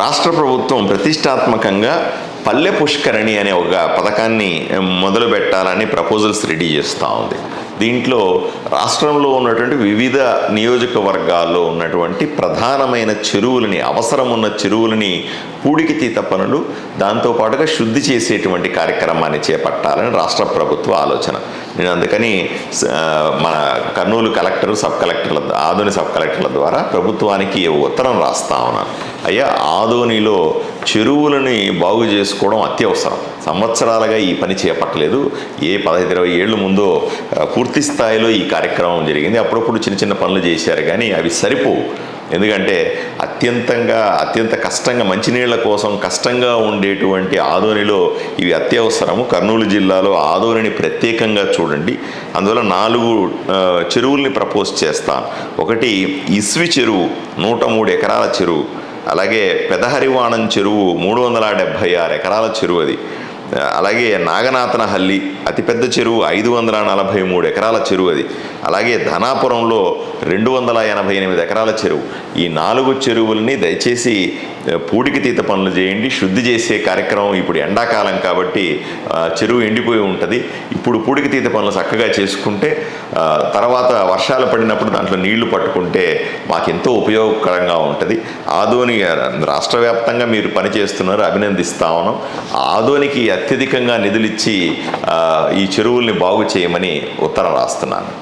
రాష్ట్ర ప్రభుత్వం ప్రతిష్టాత్మకంగా పల్లె పుష్కరణి అనే ఒక పథకాన్ని మొదలు పెట్టాలని ప్రపోజల్స్ రెడీ చేస్తూ ఉంది. దీంట్లో రాష్ట్రంలో ఉన్నటువంటి వివిధ నియోజకవర్గాల్లో ఉన్నటువంటి ప్రధానమైన చెరువులని అవసరం ఉన్న చెరువులని పూడికి తీత పనులు దాంతోపాటుగా శుద్ధి చేసేటువంటి కార్యక్రమాన్ని చేపట్టాలని రాష్ట్ర ప్రభుత్వ ఆలోచన. నేను అందుకని స- మన కర్నూలు కలెక్టర్ సబ్ కలెక్టర్ల ఆదోని సబ్ కలెక్టర్ల ద్వారా ప్రభుత్వానికి ఉత్తరం రాస్తా ఉన్నాను అయ్యా ఆదోనిలో చెరువులని బాగు చేసుకోవడం అత్యవసరం. సంవత్సరాలుగా ఈ పని చేపట్టలేదు. ఏ పదహైదు ఇరవై ఏళ్ళు ముందో పూర్తి స్థాయిలో ఈ కార్యక్రమం జరిగింది. అప్పుడప్పుడు చిన్న చిన్న పనులు చేశారు కానీ అవి సరిపోవు. ఎందుకంటే అత్యంతంగా అత్యంత కష్టంగా మంచినీళ్ళ కోసం కష్టంగా ఉండేటువంటి ఆదోనిలో ఇవి అత్యవసరము. కర్నూలు జిల్లాలో ఆదోనిని ప్రత్యేకంగా చూడండి. అందువల్ల నాలుగు చెరువుల్ని ప్రపోజ్ చేస్తాను ఒకటి ఇస్వి చెరువు నూట మూడు ఎకరాల చెరువు. అలాగే పెదహరివాణం చెరువు మూడు వందల డెబ్భై ఆరు ఎకరాల చెరువు అది. అలాగే నాగనాథనహల్లి అతిపెద్ద చెరువు ఐదు వందల నలభై మూడు ఎకరాల చెరువు అది. అలాగే ధనాపురంలో రెండు వందల ఎనభై ఎనిమిది ఎకరాల చెరువు. ఈ నాలుగు చెరువుల్ని దయచేసి పూడికి తీత పనులు చేయండి శుద్ధి చేసే కార్యక్రమం ఇప్పుడు ఎండాకాలం కాబట్టి చెరువు ఎండిపోయి ఉంటుంది. ఇప్పుడు పూడికి తీత పనులు చక్కగా చేసుకుంటే తర్వాత వర్షాలు పడినప్పుడు దాంట్లో నీళ్ళు పట్టుకుంటే మాకెంతో ఉపయోగకరంగా ఉంటుంది. ఆదోని రాష్ట్ర వ్యాప్తంగా మీరు పనిచేస్తున్నారు అభినందిస్తా ఉన్నాం. ఆదోనికి అత్యధికంగా నిధులిచ్చి ఈ చెరువుల్ని బాగు చేయమని ఉత్తరం రాస్తున్నాను.